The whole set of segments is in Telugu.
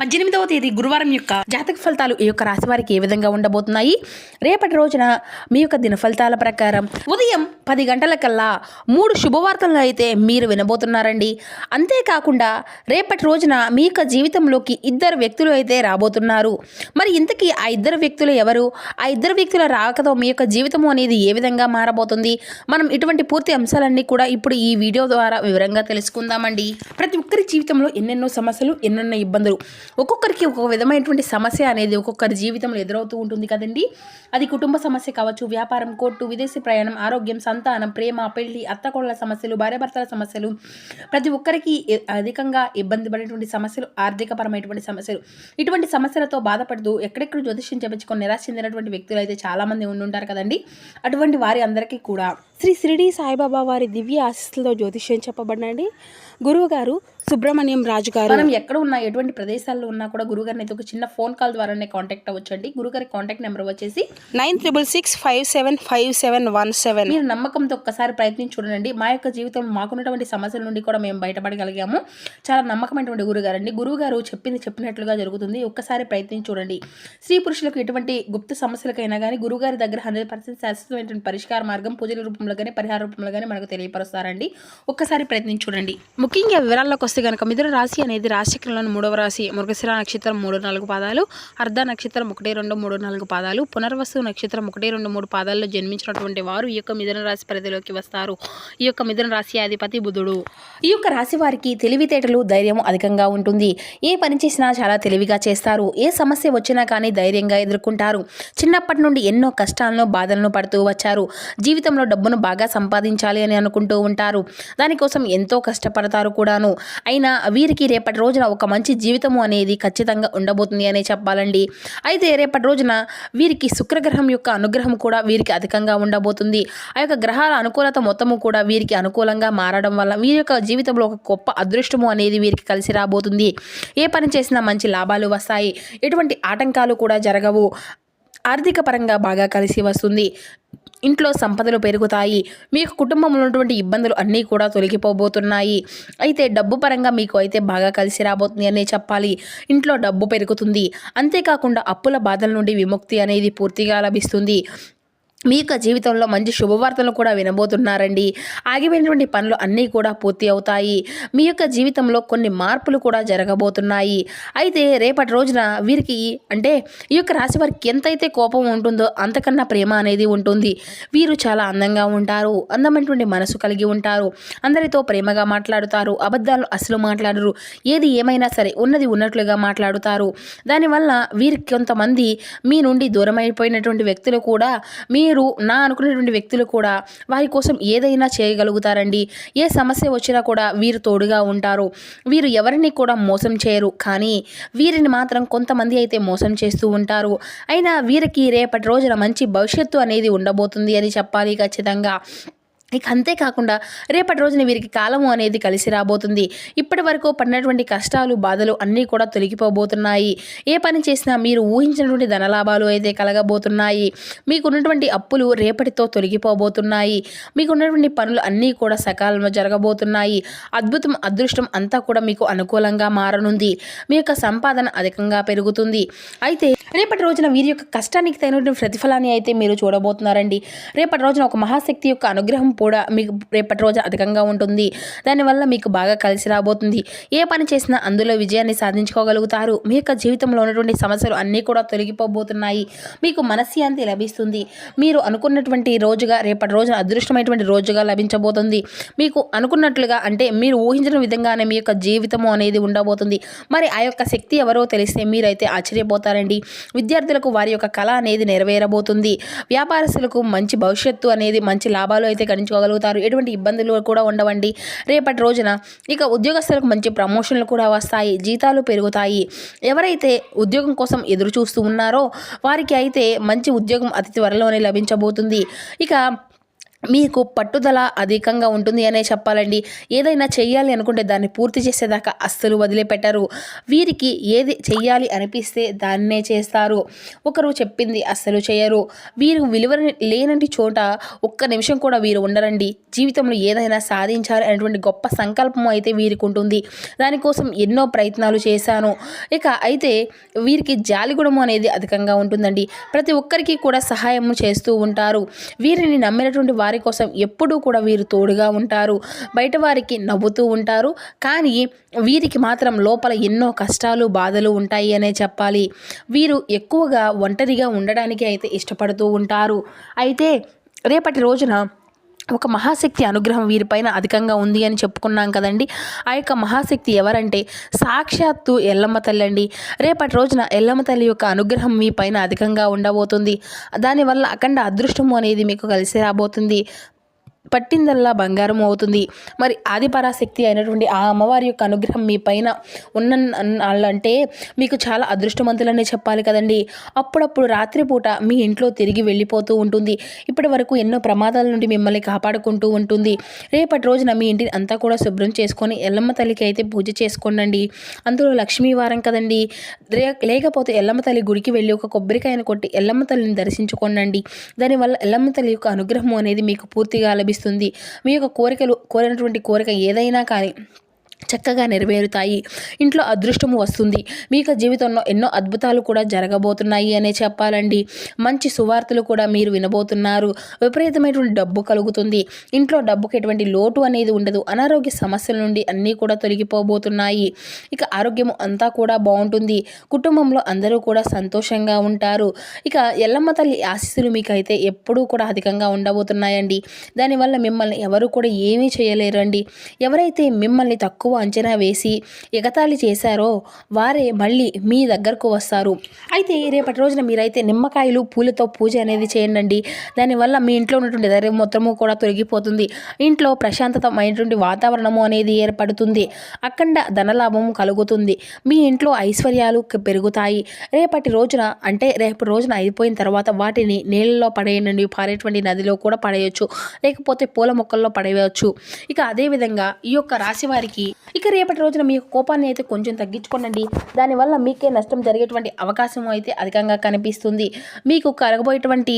పద్దెనిమిదవ తేదీ గురువారం యొక్క జాతక ఫలితాలు ఈ యొక్క రాశి వారికి ఏ విధంగా ఉండబోతున్నాయి? రేపటి రోజున మీ యొక్క దిన ఫలితాల ప్రకారం ఉదయం పది గంటలకల్లా మూడు శుభవార్తలను అయితే మీరు వినబోతున్నారండి. అంతేకాకుండా రేపటి రోజున మీ యొక్క జీవితంలోకి ఇద్దరు వ్యక్తులు అయితే రాబోతున్నారు. మరి ఇంతకీ ఆ ఇద్దరు వ్యక్తులు ఎవరు? ఆ ఇద్దరు వ్యక్తుల రాకతో మీ యొక్క జీవితం అనేది ఏ విధంగా మారబోతుంది? మనం ఇటువంటి పూర్తి అంశాలన్నీ కూడా ఇప్పుడు ఈ వీడియో ద్వారా వివరంగా తెలుసుకుందామండి. ప్రతి ఒక్కరి జీవితంలో ఎన్నెన్నో సమస్యలు ఎన్నెన్నో ఇబ్బందులు ఒక్కొక్కరికి ఒక్కొక్క విధమైనటువంటి సమస్య అనేది ఒక్కొక్కరి జీవితంలో ఎదురవుతూ ఉంటుంది కదండి. అది కుటుంబ సమస్య కావచ్చు వ్యాపారం కోర్టు విదేశీ ప్రయాణం ఆరోగ్యం సంతానం ప్రేమ పెళ్ళి అత్తకోళ్ళ సమస్యలు భార్యాభర్తల సమస్యలు. ప్రతి ఒక్కరికి అధికంగా ఇబ్బంది పడేటువంటి సమస్యలు ఆర్థికపరమైనటువంటి సమస్యలు. ఇటువంటి సమస్యలతో బాధపడుతూ ఎక్కడెక్కడ జ్యోతిష్యం చెప్పించుకొని నిరాశ చెందినటువంటి వ్యక్తులు అయితే చాలామంది ఉండుంటారు కదండి. అటువంటి వారి అందరికీ కూడా శ్రీ షిరిడి సాయిబాబా వారి దివ్య ఆశీస్సులతో జ్యోతిష్యం చెప్పబడినండి. గురువు గారు సుబ్రహ్మణ్యం రాజు గారు. మనం ఎక్కడ ఉన్నా ఎటువంటి ప్రదేశాల్లో ఉన్నా కూడా గురుగారిని అయితే ఒక చిన్న ఫోన్ కాల్ ద్వారానే కాంటాక్ట్ అవ్వచ్చండి. గురుగారి కాంటాక్ట్ నెంబర్ వచ్చేసి nine triple six five seven five seven one seven. మీరు నమ్మకంతో ఒక్కసారి ప్రయత్నించి చూడండి. మా యొక్క జీవితంలో మాకున్నటువంటి సమస్యల నుండి కూడా మేము బయటపడగలిగాము. చాలా నమ్మకమైనటువంటి గురుగారు అండి గురువు గారు చెప్పింది చెప్పినట్లుగా జరుగుతుంది. ఒక్కసారి ప్రయత్నించి చూడండి. స్త్రీ పురుషులకు ఎటువంటి గుప్త సమస్యలకైనా కానీ గురుగారి దగ్గర హండ్రెడ్ పర్సెంట్ శాశ్వతమైనటువంటి పరిష్కార మార్గం పూజల రూపంలో కానీ పరిహార రూపంలో కానీ మనకు తెలియపరుస్తారండి. ఒక్కసారి ప్రయత్నించి చూడండి. ముఖ్యంగా వివరాల్లోకి వస్తే కనుక మిథున రాశి అనేది రాశిచక్రంలోని మూడవ రాశి. మృగశిర నక్షత్రం మూడు నాలుగు పాదాలు అర్ధ నక్షత్రం ఒకటి రెండు మూడు నాలుగు పాదాలు పునర్వసు నక్షత్రం ఒకటి రెండు మూడు పాదాల్లో జన్మించినటువంటి వారు ఈ యొక్క మిథున రాశి పరిధిలోకి వస్తారు. ఈ యొక్క మిథున రాశి అధిపతి బుధుడు. ఈ యొక్క రాశి వారికి తెలివితేటలు ధైర్యం అధికంగా ఉంటుంది. ఏ పని చేసినా చాలా తెలివిగా చేస్తారు. ఏ సమస్య వచ్చినా కానీ ధైర్యంగా ఎదుర్కొంటారు. చిన్నప్పటి నుండి ఎన్నో కష్టాలను బాధలను పడుతూ వచ్చారు. జీవితంలో డబ్బును బాగా సంపాదించాలి అని అనుకుంటూ ఉంటారు. దానికోసం ఎంతో కష్టపడతారు కూడాను. అయినా వీరికి రేపటి రోజున ఒక మంచి జీవితము అనేది ఖచ్చితంగా ఉండబోతుంది అనే చెప్పాలండి. అయితే రేపటి రోజున వీరికి శుక్రగ్రహం యొక్క అనుగ్రహం కూడా వీరికి అధికంగా ఉండబోతుంది. ఆ యొక్క గ్రహాల అనుకూలత మొత్తము కూడా వీరికి అనుకూలంగా మారడం వల్ల వీరి యొక్క జీవితంలో ఒక గొప్ప అదృష్టము అనేది వీరికి కలిసి రాబోతుంది. ఏ పని చేసినా మంచి లాభాలు వస్తాయి. ఎటువంటి ఆటంకాలు కూడా జరగవు. ఆర్థిక పరంగా బాగా కలిసి వస్తుంది. ఇంట్లో సంపదలు పెరుగుతాయి. మీకు కుటుంబంలో ఉన్నటువంటి ఇబ్బందులు అన్నీ కూడా తొలగిపోబోతున్నాయి. అయితే డబ్బు పరంగా మీకు అయితే బాగా కలిసి రాబోతుంది అనే చెప్పాలి. ఇంట్లో డబ్బు పెరుగుతుంది. అంతేకాకుండా అప్పుల బాధల నుండి విముక్తి అనేది పూర్తిగా లభిస్తుంది. మీ యొక్క జీవితంలో మంచి శుభవార్తలు కూడా వినబోతున్నారండి. ఆగిపోయినటువంటి పనులు అన్నీ కూడా పూర్తి అవుతాయి. మీ యొక్క జీవితంలో కొన్ని మార్పులు కూడా జరగబోతున్నాయి. అయితే రేపటి రోజున వీరికి అంటే ఈ యొక్క రాశి వారికి ఎంతైతే కోపం ఉంటుందో అంతకన్నా ప్రేమ అనేది ఉంటుంది. వీరు చాలా అందంగా ఉంటారు. అందమైనటువంటి మనసు కలిగి ఉంటారు. అందరితో ప్రేమగా మాట్లాడుతారు. అబద్ధాలు అసలు మాట్లాడరు. ఏది ఏమైనా సరే ఉన్నది ఉన్నట్లుగా మాట్లాడుతారు. దానివల్ల వీరికి కొంతమంది మీ నుండి దూరమైపోయినటువంటి వ్యక్తులు కూడా మీ మీరు నా అనుకునేటువంటి వ్యక్తులు కూడా వారి కోసం ఏదైనా చేయగలుగుతారండి. ఏ సమస్య వచ్చినా కూడా వీరు తోడుగా ఉంటారు. వీరు ఎవరిని కూడా మోసం చేయరు. కానీ వీరిని మాత్రం కొంతమంది అయితే మోసం చేస్తూ ఉంటారు. అయినా వీరికి రేపటి రోజున మంచి భవిష్యత్తు అనేది ఉండబోతుంది అని చెప్పాలి ఖచ్చితంగా. ఇక అంతేకాకుండా రేపటి రోజున వీరికి కాలము అనేది కలిసి రాబోతుంది. ఇప్పటి వరకు పడినటువంటి కష్టాలు బాధలు అన్నీ కూడా తొలగిపోబోతున్నాయి. ఏ పని చేసినా మీరు ఊహించినటువంటి ధనలాభాలు అయితే కలగబోతున్నాయి. మీకున్నటువంటి అప్పులు రేపటితో తొలగిపోబోతున్నాయి. మీకున్నటువంటి పనులు అన్నీ కూడా సకాలంలో జరగబోతున్నాయి. అద్భుతం అదృష్టం అంతా కూడా మీకు అనుకూలంగా మారనుంది. మీ యొక్క సంపాదన అధికంగా పెరుగుతుంది. అయితే రేపటి రోజున వీరి యొక్క కష్టానికి తగినటువంటి ప్రతిఫలాన్ని అయితే మీరు చూడబోతున్నారండి. రేపటి రోజున ఒక మహాశక్తి యొక్క అనుగ్రహం కూడా మీకు రేపటి రోజు అధికంగా ఉంటుంది. దానివల్ల మీకు బాగా కలిసి రాబోతుంది. ఏ పని చేసినా అందులో విజయాన్ని సాధించుకోగలుగుతారు. మీ యొక్క జీవితంలో ఉన్నటువంటి సమస్యలు అన్నీ కూడా తొలగిపోబోతున్నాయి. మీకు మనశ్శాంతి లభిస్తుంది. మీరు అనుకున్నటువంటి రోజుగా రేపటి రోజున అదృష్టమైనటువంటి రోజుగా లభించబోతుంది. మీకు అనుకున్నట్లుగా అంటే మీరు ఊహించిన విధంగానే మీ యొక్క జీవితము అనేది ఉండబోతుంది. మరి ఆ యొక్క శక్తి ఎవరో తెలిస్తే మీరైతే ఆశ్చర్యపోతారండి. విద్యార్థులకు వారి యొక్క కళ అనేది నెరవేరబోతుంది. వ్యాపారస్తులకు మంచి భవిష్యత్తు అనేది మంచి లాభాలు అయితే సంపాదించుకోగలుగుతారు ఎటువంటి ఇబ్బందులు కూడా ఉండవండి. రేపటి రోజున ఇక ఉద్యోగస్తులకు మంచి ప్రమోషన్లు కూడా వస్తాయి. జీతాలు పెరుగుతాయి. ఎవరైతే ఉద్యోగం కోసం ఎదురు చూస్తూ ఉన్నారో వారికి అయితే మంచి ఉద్యోగం అతి త్వరలోనే లభించబోతుంది. ఇక మీకు పట్టుదల అధికంగా ఉంటుంది అనే చెప్పాలండి. ఏదైనా చెయ్యాలి అనుకుంటే దాన్ని పూర్తి చేసేదాకా అస్సలు వదిలిపెట్టరు. వీరికి ఏది చెయ్యాలి అనిపిస్తే దాన్నే చేస్తారు. ఒకరు చెప్పింది అస్సలు చేయరు. వీరు విలువ లేనటి చోట ఒక్క నిమిషం కూడా వీరు ఉండరండి. జీవితంలో ఏదైనా సాధించాలి అనేటువంటి గొప్ప సంకల్పం అయితే వీరికి ఉంటుంది. దానికోసం ఎన్నో ప్రయత్నాలు చేశాను. ఇక అయితే వీరికి జాలిగుణము అనేది అధికంగా ఉంటుందండి. ప్రతి ఒక్కరికి కూడా సహాయం చేస్తూ ఉంటారు. వీరిని నమ్మినటువంటి వారి కోసం ఎప్పుడూ కూడా వీరు తోడుగా ఉంటారు. బయట వారికి నవ్వుతూ ఉంటారు. కానీ వీరికి మాత్రం లోపల ఎన్నో కష్టాలు బాధలు ఉంటాయి అనే చెప్పాలి. వీరు ఎక్కువగా ఒంటరిగా ఉండడానికి అయితే ఇష్టపడుతూ ఉంటారు. అయితే రేపటి రోజున ఒక మహాశక్తి అనుగ్రహం వీరిపైన అధికంగా ఉంది అని చెప్పుకున్నాం కదండి. ఆ యొక్క మహాశక్తి ఎవరంటే సాక్షాత్తు ఎల్లమ్మ తల్లి అండి. రేపటి రోజున ఎల్లమ్మ తల్లి యొక్క అనుగ్రహం మీ పైన అధికంగా ఉండబోతుంది. దానివల్ల అఖండ అదృష్టము అనేది మీకు కలిసి రాబోతుంది. పట్టిందల్లా బంగారం అవుతుంది. మరి ఆదిపరాశక్తి అయినటువంటి ఆ అమ్మవారి యొక్క అనుగ్రహం మీ పైన ఉన్న అంటే మీకు చాలా అదృష్టవంతులనే చెప్పాలి కదండి. అప్పుడప్పుడు రాత్రిపూట మీ ఇంట్లో తిరిగి వెళ్ళిపోతూ ఉంటుంది. ఇప్పటి వరకు ఎన్నో ప్రమాదాల నుండి మిమ్మల్ని కాపాడుకుంటూ ఉంటుంది. రేపటి రోజున మీ ఇంటిని అంతా కూడా శుభ్రం చేసుకొని ఎల్లమ్మ తల్లికి అయితే పూజ చేసుకోండి అందులో లక్ష్మీ వారం కదండి. లేకపోతే ఎల్లమ్మ తల్లి గుడికి వెళ్ళి ఒక కొబ్బరికాయను కొట్టి ఎల్లమ్మ తల్లిని దర్శించుకోండి దానివల్ల ఎల్లమ్మ తల్లి యొక్క అనుగ్రహం అనేది మీకు పూర్తిగా లభిస్తుంది. మీ యొక్క కోరికలు కోరినటువంటి కోరిక ఏదైనా కానీ చక్కగా నెరవేరుతాయి. ఇంట్లో అదృష్టము వస్తుంది. మీ యొక్క జీవితంలో ఎన్నో అద్భుతాలు కూడా జరగబోతున్నాయి అనే చెప్పాలండి. మంచి సువార్తలు కూడా మీరు వినబోతున్నారు. విపరీతమైనటువంటి డబ్బు కలుగుతుంది. ఇంట్లో డబ్బుకి ఎటువంటి లోటు అనేది ఉండదు. అనారోగ్య సమస్యల నుండి అన్నీ కూడా తొలగిపోబోతున్నాయి. ఇక ఆరోగ్యం అంతా కూడా బాగుంటుంది. కుటుంబంలో అందరూ కూడా సంతోషంగా ఉంటారు. ఇక ఎల్లమ్మ తల్లి ఆశీస్సులు మీకైతే ఎప్పుడూ కూడా అధికంగా ఉండబోతున్నాయండి. దానివల్ల మిమ్మల్ని ఎవరు కూడా ఏమీ చేయలేరండి. ఎవరైతే మిమ్మల్ని తక్కువ అంచనా వేసి ఎగతాళి చేశారో వారే మళ్ళీ మీ దగ్గరకు వస్తారు. అయితే రేపటి రోజున మీరైతే నిమ్మకాయలు పూలతో పూజ అనేది చేయండి దానివల్ల మీ ఇంట్లో ఉన్నటువంటి ధైర్యం మొత్తము కూడా తొలగిపోతుంది. ఇంట్లో ప్రశాంతతమైనటువంటి వాతావరణము అనేది ఏర్పడుతుంది. అఖండ ధనలాభం కలుగుతుంది. మీ ఇంట్లో ఐశ్వర్యాలు పెరుగుతాయి. రేపటి రోజున అంటే రేపు రోజున అయిపోయిన తర్వాత వాటిని నీళ్ళలో పడేయండి. పారేటువంటి నదిలో కూడా పడేయచ్చు. లేకపోతే పూల మొక్కల్లో పడేయవచ్చు. ఇక అదేవిధంగా ఈ యొక్క రాశి వారికి ఇక రేపటి రోజున మీ కోపాన్ని అయితే కొంచెం తగ్గించుకోనండి. దానివల్ల మీకే నష్టం జరిగేటువంటి అవకాశం అయితే అధికంగా కనిపిస్తుంది. మీకు కరగబోయేటువంటి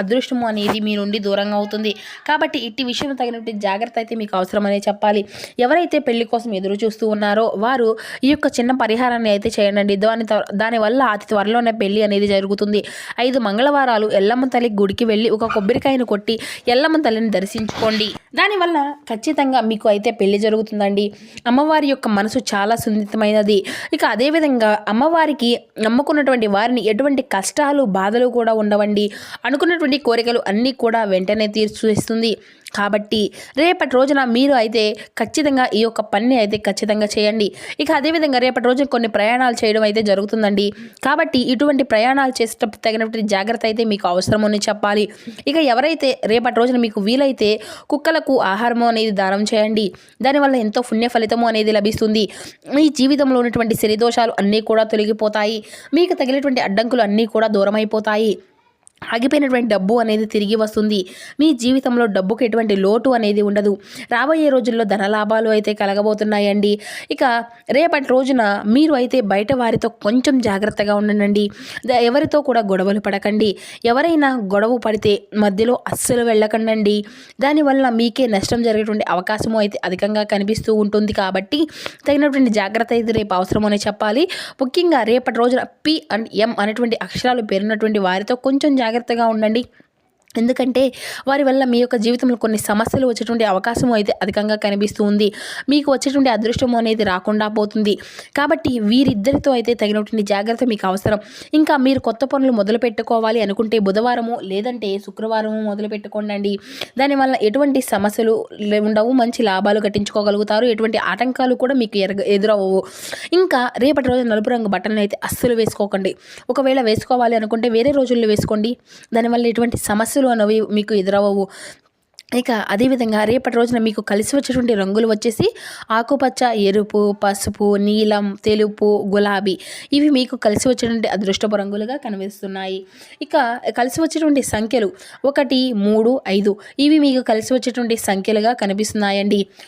అదృష్టము అనేది మీ నుండి దూరంగా అవుతుంది. కాబట్టి ఇట్టి విషయంలో తగినటువంటి జాగ్రత్త అయితే మీకు అవసరమనే చెప్పాలి. ఎవరైతే పెళ్ళి కోసం ఎదురు చూస్తూ ఉన్నారో వారు ఈ యొక్క చిన్న పరిహారాన్ని అయితే చేయండి దాని దానివల్ల అతి త్వరలోనే పెళ్ళి అనేది జరుగుతుంది. ఐదు మంగళవారాలు ఎల్లమ్మ తల్లి గుడికి వెళ్ళి ఒక కొబ్బరికాయను కొట్టి ఎల్లమ్మ తల్లిని దర్శించుకోండి. దానివల్ల ఖచ్చితంగా మీకు అయితే పెళ్ళి జరుగుతుందండి. అమ్మవారి యొక్క మనసు చాలా సున్నితమైనది. ఇక అదేవిధంగా అమ్మవారికి నమ్ముకున్నటువంటి వారిని ఎటువంటి కష్టాలు బాధలు కూడా ఉండవండి. అనుకున్నటువంటి కోరికలు అన్నీ కూడా వెంటనే తీర్చేస్తుంది కాబట్టి రేపటి రోజున మీరు అయితే ఖచ్చితంగా ఈ యొక్క పని అయితే ఖచ్చితంగా చేయండి. ఇక అదేవిధంగా రేపటి రోజున కొన్ని ప్రయాణాలు చేయడం అయితే జరుగుతుందండి. కాబట్టి ఇటువంటి ప్రయాణాలు చేసేటప్పుడు తగినటువంటి జాగ్రత్త అయితే మీకు అవసరమని చెప్పాలి. ఇక ఎవరైతే రేపటి రోజున మీకు వీలైతే కుక్కలకు ఆహారము అనేది దానం చేయండి. దానివల్ల ఎంతో పుణ్య ఫలితము అనేది లభిస్తుంది. మీ జీవితంలో ఉన్నటువంటి శని దోషాలు అన్నీ కూడా తొలగిపోతాయి. మీకు తగిలేటువంటి అడ్డంకులు అన్నీ కూడా దూరమైపోతాయి. ఆగిపోయినటువంటి డబ్బు అనేది తిరిగి వస్తుంది. మీ జీవితంలో డబ్బుకు ఎటువంటి లోటు అనేది ఉండదు. రాబోయే రోజుల్లో ధనలాభాలు అయితే కలగబోతున్నాయండి. ఇక రేపటి రోజున మీరు అయితే బయట వారితో కొంచెం జాగ్రత్తగా ఉండండి. ఎవరితో కూడా గొడవలు పడకండి. ఎవరైనా గొడవ పడితే మధ్యలో అస్సలు వెళ్ళకండి దానివల్ల మీకే నష్టం జరిగేటువంటి అవకాశము అయితే అధికంగా కనిపిస్తూ ఉంటుంది కాబట్టి తగినటువంటి జాగ్రత్త అయితే రేపు అవసరమని చెప్పాలి. ముఖ్యంగా రేపటి రోజున పి అండ్ ఎం అనేటువంటి అక్షరాలు పేరున్నటువంటి వారితో కొంచెం జాగ్రత్తగా ఉండండి. ఎందుకంటే వారి వల్ల మీ యొక్క జీవితంలో కొన్ని సమస్యలు వచ్చేటువంటి అవకాశం అయితే అధికంగా కనిపిస్తుంది మీకు వచ్చేటువంటి అదృష్టం అనేది రాకుండా పోతుంది. కాబట్టి వీరిద్దరితో అయితే తగినటువంటి జాగ్రత్త మీకు అవసరం. ఇంకా మీరు కొత్త పనులు మొదలు పెట్టుకోవాలి అనుకుంటే బుధవారము లేదంటే శుక్రవారము మొదలు పెట్టుకోండి దానివల్ల ఎటువంటి సమస్యలు ఉండవు మంచి లాభాలు గట్టించుకోగలుగుతారు ఎటువంటి ఆటంకాలు కూడా మీకు ఎరగ ఎదురవ్వవు. ఇంకా రేపటి రోజు నలుపు రంగు బట్టలను అయితే అస్సలు వేసుకోకండి. ఒకవేళ వేసుకోవాలి అనుకుంటే వేరే రోజుల్లో వేసుకోండి. దానివల్ల ఎటువంటి సమస్యలు అనేవి మీకు ఎదురవ్వవు. ఇక అదేవిధంగా రేపటి రోజున మీకు కలిసి వచ్చేటువంటి రంగులు వచ్చేసి ఆకుపచ్చ ఎరుపు పసుపు నీలం తెలుపు గులాబీ ఇవి మీకు కలిసి వచ్చేటువంటి అదృష్టపు రంగులుగా కనిపిస్తున్నాయి. ఇక కలిసి వచ్చేటువంటి సంఖ్యలు ఒకటి మూడు ఐదు ఇవి మీకు కలిసి వచ్చేటువంటి సంఖ్యలుగా కనిపిస్తున్నాయండి.